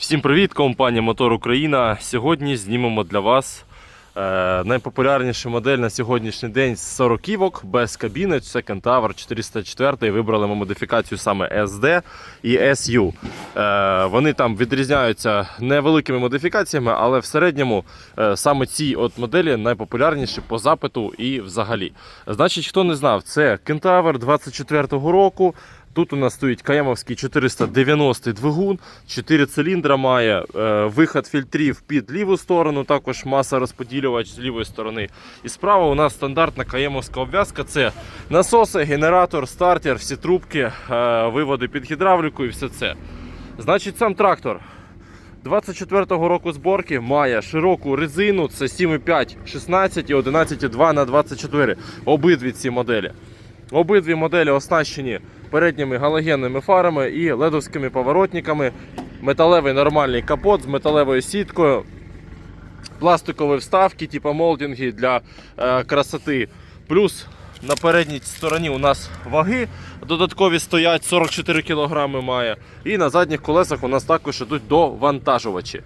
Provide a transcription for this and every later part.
Всім привіт, компанія Мотор Україна. Сьогодні знімемо для вас е, найпопулярніша модель на сьогоднішній день з 40 ківок без кабіни. Це Кентавр 404. Вибрали ми модифікацію саме SD і SU. Е, вони там відрізняються невеликими модифікаціями, але в середньому е, саме ці от моделі найпопулярніші по запиту і взагалі. Значить, хто не знав, це Кентавр 24-го року. Тут у нас стоїть Каямовський 490 двигун, 4 циліндра має, е, виход фільтрів під ліву сторону, також маса розподілювач з лівої сторони. І справа у нас стандартна каємовська обв'язка. Це насоси, генератор, стартер, всі трубки, е, виводи під гідравліку і все це. Значить, сам трактор 24-го року зборки має широку резину, це 7,5, 16 і 11,2 на 24. Обидві ці моделі. Обидві моделі оснащені передніми галогенними фарами і ледовськими поворотниками. Металевий нормальний капот з металевою сіткою, пластикові вставки, типу молдинги для е, красоти. Плюс на передній стороні у нас ваги додаткові стоять, 44 кг має. І на задніх колесах у нас також йдуть довантажувачі.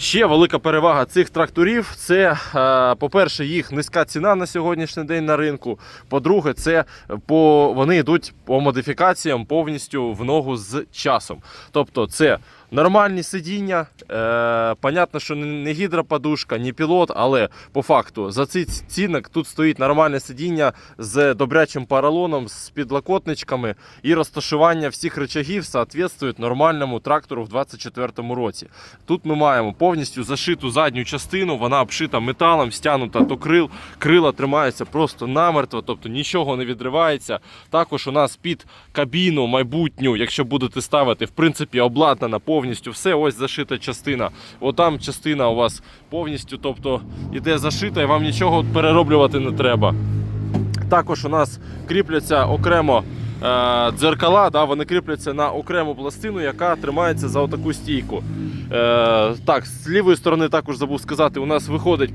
Ще велика перевага цих тракторів це, е, по-перше, їх низька ціна на сьогоднішній день на ринку. По-друге, це по, вони йдуть по модифікаціям повністю в ногу з часом. Тобто, це нормальні сидіння. Е, понятно, що не гідроподушка, ні пілот, але по факту за цей цінник тут стоїть нормальне сидіння з добрячим поролоном, з підлокотничками і розташування всіх речагів соответствують нормальному трактору в 2024 році. Тут ми маємо повністю зашиту задню частину, вона обшита металом, стягнута до крил. Крила тримаються просто намертво, тобто нічого не відривається. Також у нас під кабіну майбутню, якщо будете ставити, в принципі, обладнана повністю все. Ось зашита частина. Отам частина у вас повністю, тобто іде зашита, і вам нічого перероблювати не треба. Також у нас кріпляться окремо дзеркала, да, вони кріпляться на окрему пластину, яка тримається за отаку стійку. Е, так, з лівої сторони також забув сказати, у нас виходить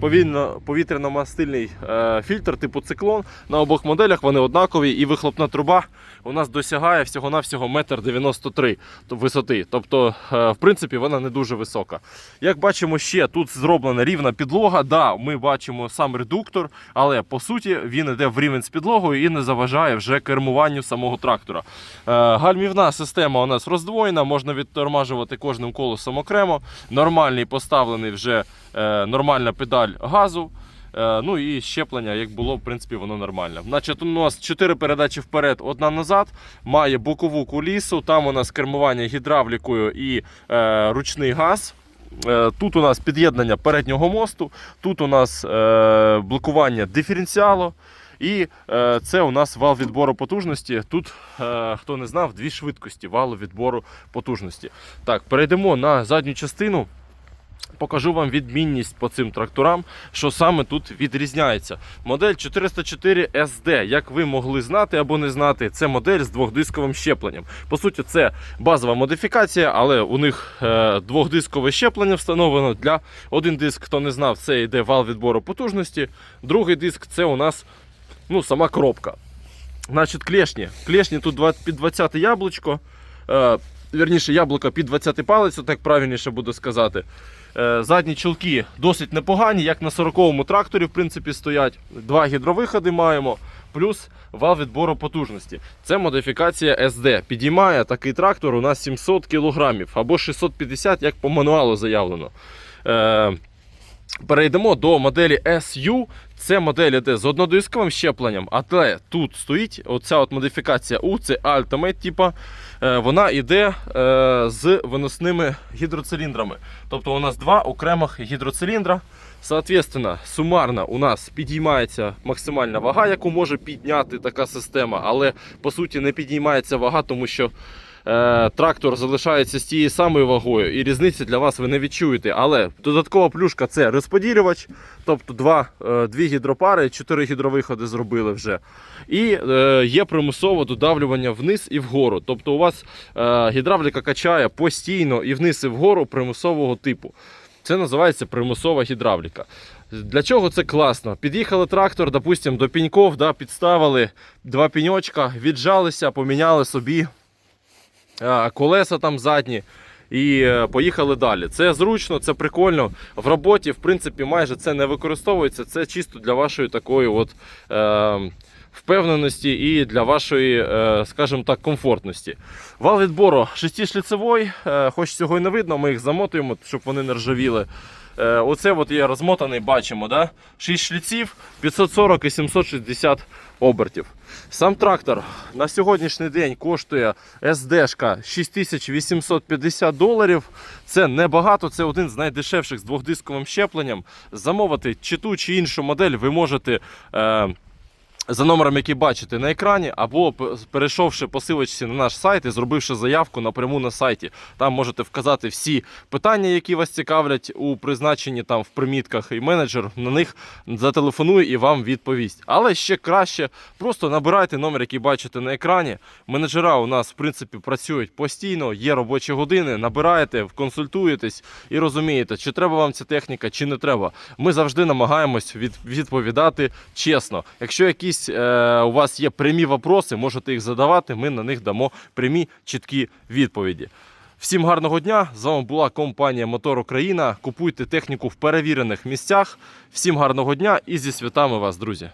повітряно-мастильний е, фільтр типу циклон. На обох моделях вони однакові, і вихлопна труба у нас досягає всього-навсього 1,93 м висоти. Тобто, е, в принципі, вона не дуже висока. Як бачимо, ще тут зроблена рівна підлога. Да, ми бачимо сам редуктор, але по суті він йде в рівень з підлогою і не заважає вже кермуванню самого трактора. Е, Гальмівна система у нас роздвоєна, можна відтормажувати кожним колесом окремо. Нормальний поставлений вже е, нормальна педаль газу. Е, Ну і щеплення, як було, в принципі, воно нормальне. Значить, у нас 4 передачі вперед, одна назад. Має бокову кулісу. Там у нас кермування гідравлікою і е, ручний газ. Е, Тут у нас під'єднання переднього мосту, тут у нас е, блокування диференціалу. І е, це у нас вал відбору потужності. Тут, е, хто не знав, дві швидкості валу відбору потужності. Так, перейдемо на задню частину. Покажу вам відмінність по цим тракторам, що саме тут відрізняється. Модель 404 SD, як ви могли знати або не знати, це модель з двохдисковим щепленням. По суті, це базова модифікація, але у них е, двохдискове щеплення встановлено. Для один диск, хто не знав, це йде вал відбору потужності. Другий диск це у нас ну, сама коробка. Значить, клешні. Клешні тут під 20 яблучко. Е, вірніше, яблуко під 20 палець, так правильніше буду сказати. Е, Задні чулки досить непогані, як на 40-му тракторі в принципі, стоять. Два гідровиходи маємо, плюс вал відбору потужності. Це модифікація SD. Підіймає такий трактор у нас 700 кг або 650, як по мануалу заявлено. Е, Перейдемо до моделі SU. Це модель іде з однодисковим щепленням, але тут стоїть оця от модифікація U, це Ultimate, типа, е, вона йде е, з виносними гідроциліндрами. Тобто у нас два окремих гідроциліндра. Соответственно, сумарно у нас підіймається максимальна вага, яку може підняти така система, але по суті не підіймається вага, тому що трактор залишається з тією самою вагою, і різниці для вас ви не відчуєте. Але додаткова плюшка це розподілювач, тобто два, е, дві гідропари, чотири гідровиходи зробили вже. І е, є примусове додавлювання вниз і вгору. Тобто у вас е, гідравліка качає постійно і вниз і вгору примусового типу. Це називається примусова гідравліка. Для чого це класно? Під'їхали трактор, допустимо, до піньков, да, підставили два піньочка, віджалися, поміняли собі колеса там задні. і е, поїхали далі. Це зручно, це прикольно. В роботі, в принципі, майже це не використовується. Це чисто для вашої такої от. Е, Впевненості і для вашої, е, скажімо так, комфортності. Вал відбору шестишліцевий, е, хоч цього і не видно, ми їх замотуємо, щоб вони не ржавіли. Е, Оце от є розмотаний, бачимо, да? 6 шліців, 540 і 760 обертів. Сам трактор на сьогоднішній день коштує SD-шка 6850 доларів. Це небагато, це один з найдешевших з двохдисковим щепленням. Замовити чи ту, чи іншу модель ви можете. Е, за номером, який бачите на екрані, або перейшовши по силочці на наш сайт і зробивши заявку напряму на сайті. Там можете вказати всі питання, які вас цікавлять у призначенні там в примітках, і менеджер на них зателефонує і вам відповість. Але ще краще, просто набирайте номер, який бачите на екрані. Менеджера у нас в принципі працюють постійно, є робочі години. Набираєте, консультуєтесь і розумієте, чи треба вам ця техніка, чи не треба. Ми завжди намагаємось від, відповідати чесно. Якщо якісь е, у вас є прямі вопроси, можете їх задавати. Ми на них дамо прямі чіткі відповіді. Всім гарного дня! З вами була компанія Мотор Україна. Купуйте техніку в перевірених місцях. Всім гарного дня і зі святами вас, друзі!